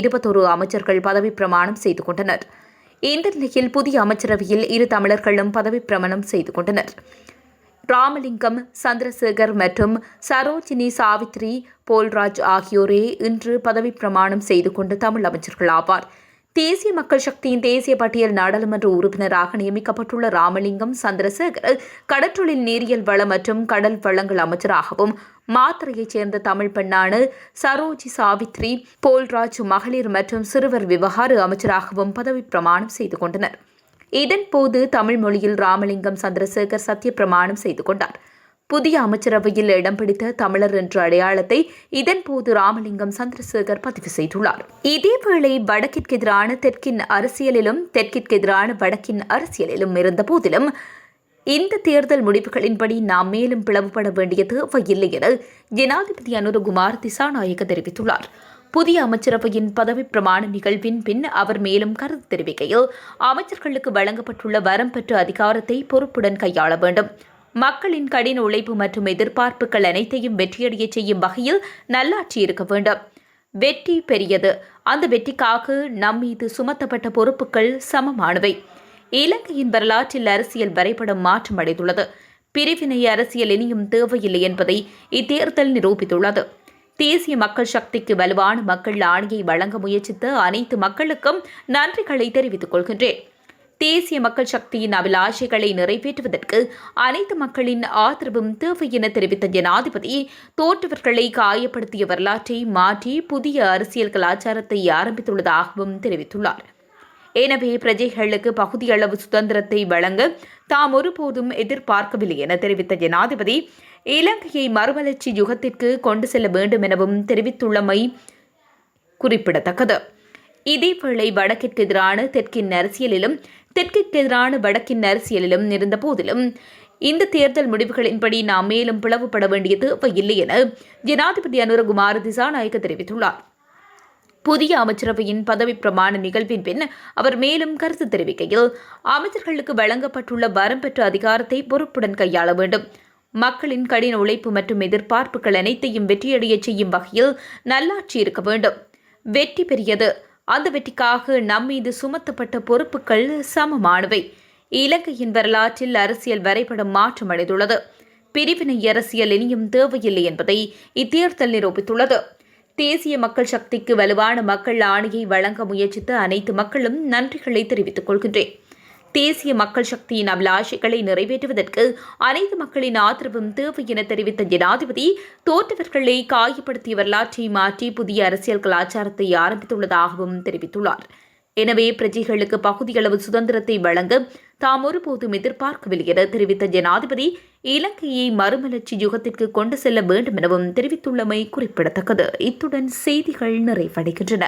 இருபத்தொரு அமைச்சர்கள் பதவி பிரமாணம் செய்து கொண்டனர். இந்த நிலையில் புதிய அமைச்சரவையில் இரு தமிழர்களும் பதவி பிரமாணம் செய்து கொண்டனர். ராமலிங்கம் சந்திரசேகர் மற்றும் சரோஜினி சாவித்ரி போல்ராஜ் ஆகியோரே இன்று பதவி பிரமாணம் செய்து கொண்ட தமிழ் அமைச்சர்கள் ஆவார். தேசிய மக்கள் சக்தியின் தேசிய பட்டியல் நாடாளுமன்ற உறுப்பினராக நியமிக்கப்பட்டுள்ள ராமலிங்கம் சந்திரசேகர் கடற்றொழில் நீரியல் வளம் மற்றும் கடல் வளங்கள் அமைச்சராகவும் மாத்திரையைச் சேர்ந்த தமிழ் பெண்ணான சரோஜி சாவித்ரி போல்ராஜ் மகளிர் மற்றும் சிறுவர் விவகார அமைச்சராகவும் பதவி பிரமாணம் செய்து கொண்டனர். இதன்போது தமிழ் மொழியில் ராமலிங்கம் சந்திரசேகர் சத்திய பிரமாணம் செய்து கொண்டார். புதிய அமைச்சரவையில் இடம் பிடித்த தமிழர் என்ற அடையாளத்தை இதன்போது ராமலிங்கம் சந்திரசேகர் பதிவு செய்துள்ளார். இதேவேளை வடக்கிற்கு எதிரான தெற்கின் அரசியலிலும் தெற்கிற்கு எதிரான வடக்கின் அரசியலிலும் இருந்த போதிலும் இந்த தேர்தல் முடிவுகளின்படி நாம் மேலும் பிளவுபட வேண்டிய தேவையில்லை என ஜனாதிபதி அனுரகுமார் திசாநாயக்க தெரிவித்துள்ளார். புதிய அமைச்சரவையின் பதவி பிரமாண நிகழ்வின் பின் அவர் மேலும் கருத்து தெரிவிக்கையில் அமைச்சர்களுக்கு வழங்கப்பட்டுள்ள வரம்பெற்ற அதிகாரத்தை பொறுப்புடன் கையாள வேண்டும். மக்களின் கடின உழைப்பு மற்றும் எதிர்பார்ப்புகள் அனைத்தையும் வெற்றியடைய செய்யும் வகையில் நல்லாட்சி இருக்க வேண்டும். வெற்றி பெரியது. அந்த வெற்றிக்காக நம் மீது சுமத்தப்பட்ட பொறுப்புகள் சமமானவை. இலங்கையின் வரலாற்றில் அரசியல் வரைபடம் மாற்றமடைந்துள்ளது பிரிவினை அரசியல் இனியும் தேவையில்லை என்பதை இத்தேர்தல் நிரூபித்துள்ளது. தேசிய மக்கள் சக்திக்கு வலுவான மக்கள் ஆணையை வழங்க முயற்சித்த அனைத்து மக்களுக்கும் நன்றிகளை தெரிவித்துக் கொள்கின்றேன். தேசிய மக்கள் சக்தியின் அபிலாஷைகளை நிறைவேற்றுவதற்கு அனைத்து மக்களின் ஆதரவும் தேவை என தெரிவித்த ஜனாதிபதி தோற்றவர்களை காயப்படுத்திய வரலாற்றை மாற்றி புதிய அரசியல் கலாச்சாரத்தை ஆரம்பித்துள்ளதாகவும் தெரிவித்துள்ளார். எனவே பிரஜைகளுக்கு பகுதியளவு சுதந்திரத்தை வழங்க தாம் ஒருபோதும் எதிர்பார்க்கவில்லை என தெரிவித்த ஜனாதிபதி இலங்கையை மறுமலர்ச்சி யுகத்திற்கு கொண்டு செல்ல வேண்டும் எனவும் தெரிவித்துள்ளமை குறிப்பிடத்தக்கது. இதேவேளை வடக்கிற்கு எதிரான தெற்கின் அரசியலிலும் தெற்கிற்கு எதிரான வடக்கின் அரசியலிலும் இருந்த போதிலும் இந்த தேர்தல் முடிவுகளின்படி நாம் மேலும் பிளவுபட வேண்டிய தேவையில்லை என ஜனாதிபதி அனுரகுமார் திசாநாயக்க தெரிவித்துள்ளார். புதிய அமைச்சரவையின் பதவி பிரமாண நிகழ்வின் பின் அவர் மேலும் கருத்து தெரிவிக்கையில் அமைச்சர்களுக்கு வழங்கப்பட்டுள்ள வரம் பெற்ற அதிகாரத்தை பொறுப்புடன் கையாள வேண்டும். மக்களின் கடின உழைப்பு மற்றும் எதிர்பார்ப்புகள் அனைத்தையும் வெற்றியடைய செய்யும் வகையில் நல்லாட்சி இருக்க வேண்டும். வெற்றி பெரியது. அந்த வெற்றிக்காக நம்மீது சுமத்தப்பட்ட பொறுப்புகள் சமமானவை. இலங்கையின் வரலாற்றில் அரசியல் வரைபடம் மாற்றமடைந்துள்ளது பிரிவினை அரசியல் இனியும் தேவையில்லை என்பதை இத்தேர்தல் நிரூபித்துள்ளது. தேசிய மக்கள் சக்திக்கு வலுவான மக்கள் ஆணையை வழங்க முயற்சித்த அனைத்து மக்களும் நன்றிகளை தெரிவித்துக் கொள்கின்றேன். தேசிய மக்கள் சக்தியின் அபிலாஷைகளை நிறைவேற்றுவதற்கு அனைத்து மக்களின் ஆதரவும் தேவை என தெரிவித்த ஜனாதிபதி தோற்றவர்களை காயப்படுத்திய வரலாற்றை மாற்றி புதிய அரசியல் கலாச்சாரத்தை ஆரம்பித்துள்ளதாகவும் தெரிவித்துள்ளார். எனவே பிரஜைகளுக்கு பகுதியளவு சுதந்திரத்தை வழங்க தாம் ஒருபோதும் எதிர்பார்க்கவில்லை என தெரிவித்த ஜனாதிபதி இலங்கையை மறுமலர்ச்சி யுகத்திற்கு கொண்டு செல்ல வேண்டும் எனவும் தெரிவித்துள்ளமை குறிப்பிடத்தக்கது. இத்துடன் செய்திகள் நிறைவடைகின்றன.